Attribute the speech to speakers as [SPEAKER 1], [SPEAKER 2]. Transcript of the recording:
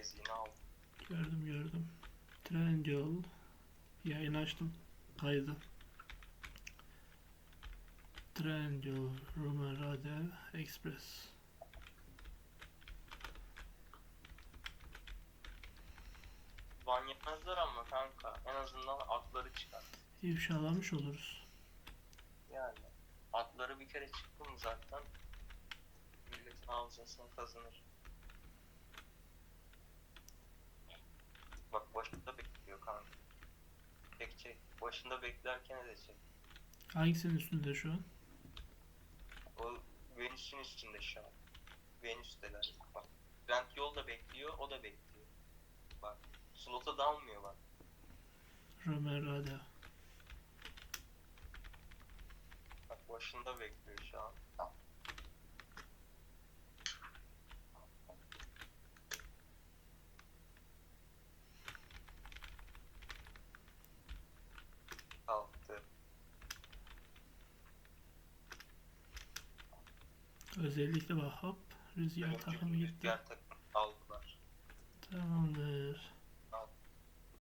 [SPEAKER 1] Çeyizliğini aldım.
[SPEAKER 2] Gördüm gördüm. Trendyol. Yayın açtım. Kaydı. Trendyol, Rumor Radev, Express.
[SPEAKER 1] Ban yemezler ama kanka. En azından atları çıkar.
[SPEAKER 2] İfşalamış oluruz.
[SPEAKER 1] Yani atları bir kere çıktı mı zaten milletin hafızasını kazanır. Bak başında bekliyor kanka. Çek. Başında beklerken de çek.
[SPEAKER 2] Hangisinin üstünde şu an?
[SPEAKER 1] O Venüs'ün üstünde şu an. Venüs'teler. Bak. Brent yol da bekliyor, o da bekliyor. Bak. Slota dalmıyor bak.
[SPEAKER 2] Rumor Radev.
[SPEAKER 1] Bak başında bekliyor şu an. Kalktı.
[SPEAKER 2] Özellikle bak hop rüzgar takımı gitti.
[SPEAKER 1] Rüzgar takımı aldılar.
[SPEAKER 2] Tamamdır.